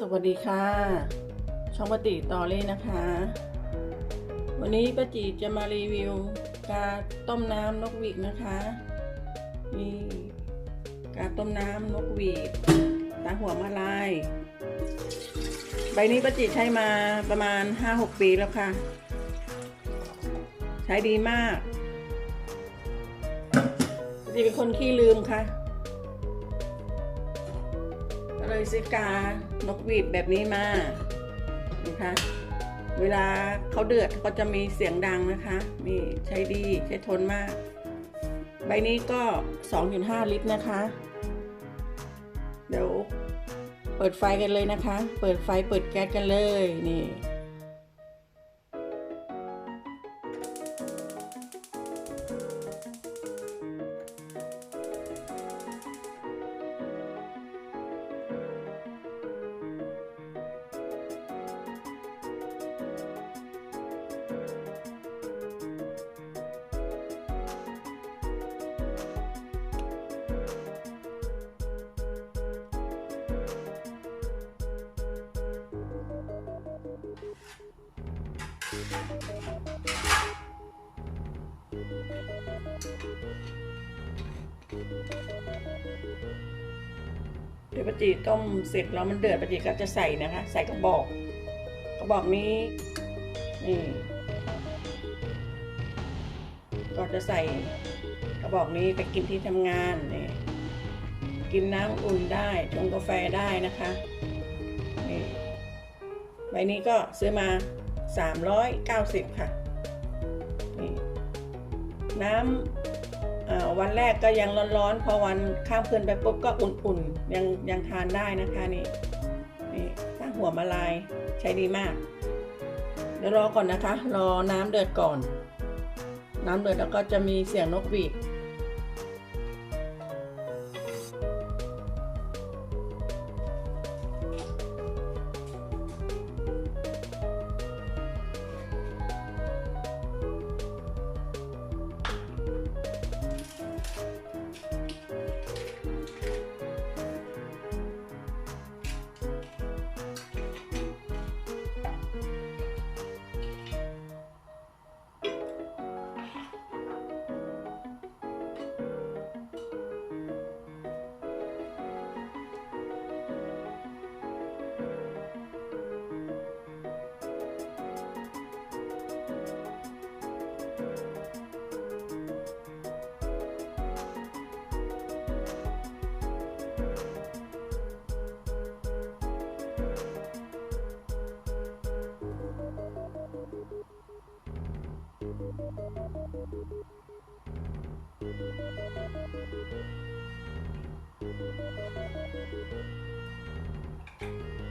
สวัสดีค่ะ ช่องปฏิตอเล่นะคะ วันนี้ป้าจีจะมารีวิวกาต้มน้ำนกหวีดนะคะนี่กาต้มน้ำนกหวีดตาหัวมาลาย ใบนี้ป้าจีใช้มาประมาณ 5-6 ปีแล้วค่ะ ใช้ดีมากป้าจีเป็นคนขี้ลืมค่ะ เลยซื้อกานกหวีดแบบนี้มานะคะเวลาเขาเดือดก็จะมีเสียงดังนะคะนี่ใช้ดีใช้ทนมาก ใบนี้ก็ 2.5 ลิตรนะคะ เดี๋ยวเปิดไฟกันเลยนะคะ เปิดไฟเปิดแก๊สกันเลยนี่ เดี๋ยวปจีต้มเสร็จแล้วมันเดือดปจีก็จะใส่นะคะ ใส่กระบอกกระบอกนี้นี่ก็จะใส่กระบอกนี้ไปกินที่ทำงานนี่กินน้ำอุ่นได้ชงกาแฟได้นะคะ ใบนี้ก็ซื้อมา 390 ค่ะนี่น้ำอ่าวันแรกก็ยังร้อนๆ พอวันข้ามคืนไปปุ๊บก็อุ่นๆ ยังยังทานได้นะคะนี่นี่ตั้งหัวมาลายใช้ดีมาก เดี๋ยวรอก่อนนะคะ รอน้ำเดือดก่อน น้ำเดือดแล้วก็จะมีเสียงนกหวีด Thank you.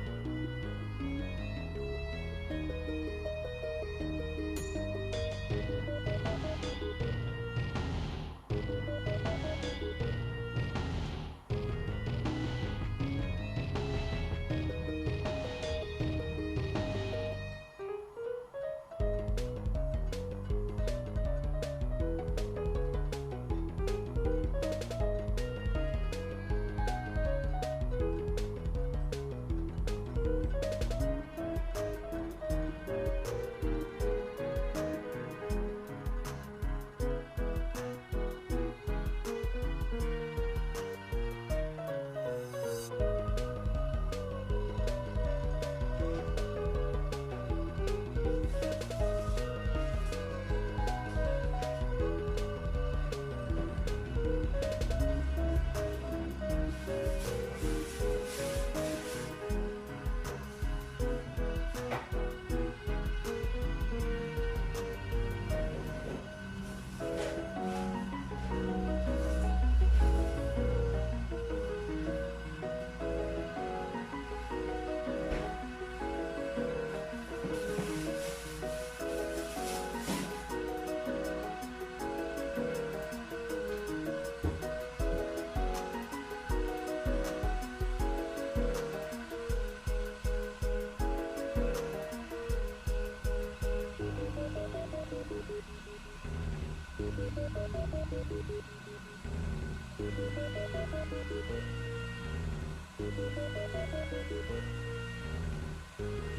Thank you.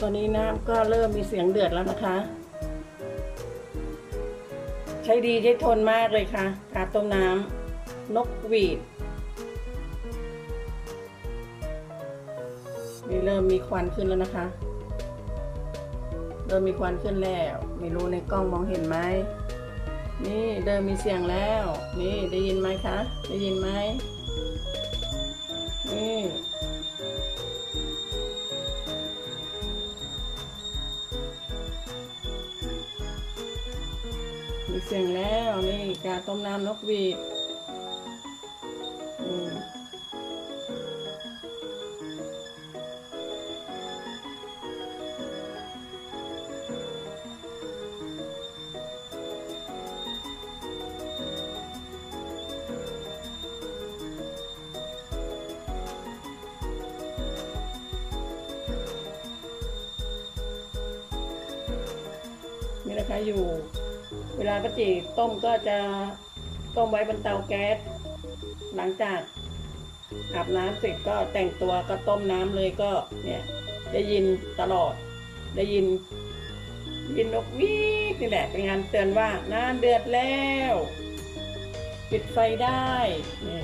ตอนนี้น้ำก็เริ่มมีเสียงเดือดแล้วนะคะ ใช้ดีใช้ทนมากเลยค่ะกาต้มน้ำนกหวีดนี่เริ่มมีควันขึ้นแล้วนะคะ เริ่มมีควันขึ้นแล้ว ไม่รู้ในกล้องมองเห็นไหม นี่เริ่มมีเสียงแล้ว นี่ได้ยินไหมคะ ได้ยินไหมนี่ เสียงแล้วนี่กาต้มน้ำนกหวีดมนี่นะคะอยู่ เวลาป้าจีต้มก็จะต้มไว้บนเตาแก๊ส หลังจากอาบน้ำเสร็จก็แต่งตัวก็ต้มน้ำเลยก็เนี่ยได้ยินตลอด ได้ยิน ยินนกวีดนี่แหละเป็นงานเตือนว่าน้ำเดือดแล้ว ปิดไฟได้นี่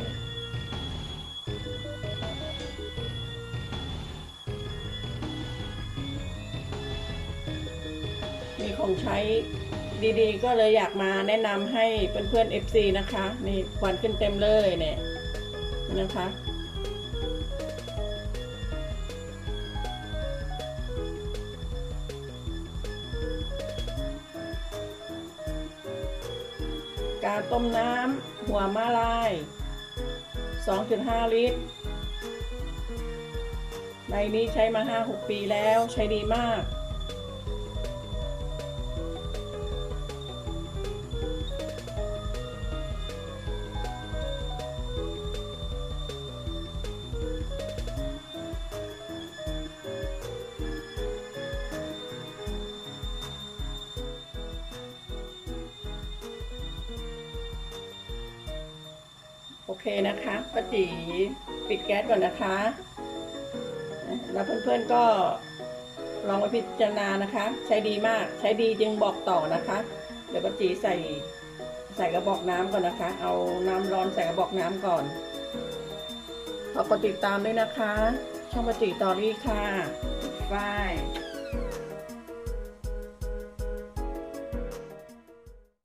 มีของใช้ ดีๆ ก็เลยอยากมาแนะนำให้เพื่อนๆ FC นะคะ นี่ควันขึ้นเต็มเลยเนี่ยนะคะกาต้มน้ำหัวมะลาย 2.5 ลิตร ในนี้ใช้มา 5-6 ปีแล้วใช้ดีมาก เคนะคะป้าจีปิดแก๊สก่อนนะคะ แล้วเพื่อนๆก็ลองไปพิจารณานะคะ ใช้ดีมากใช้ดีจึงบอกต่อนะคะ เดี๋ยวป้าจีใส่ใส่กระบอกน้ำก่อนนะคะ เอาน้ำร้อนใส่กระบอกน้ำก่อนขอกดติดตามด้วยนะคะ ช่องป้าจีตอรี่ค่ะบาย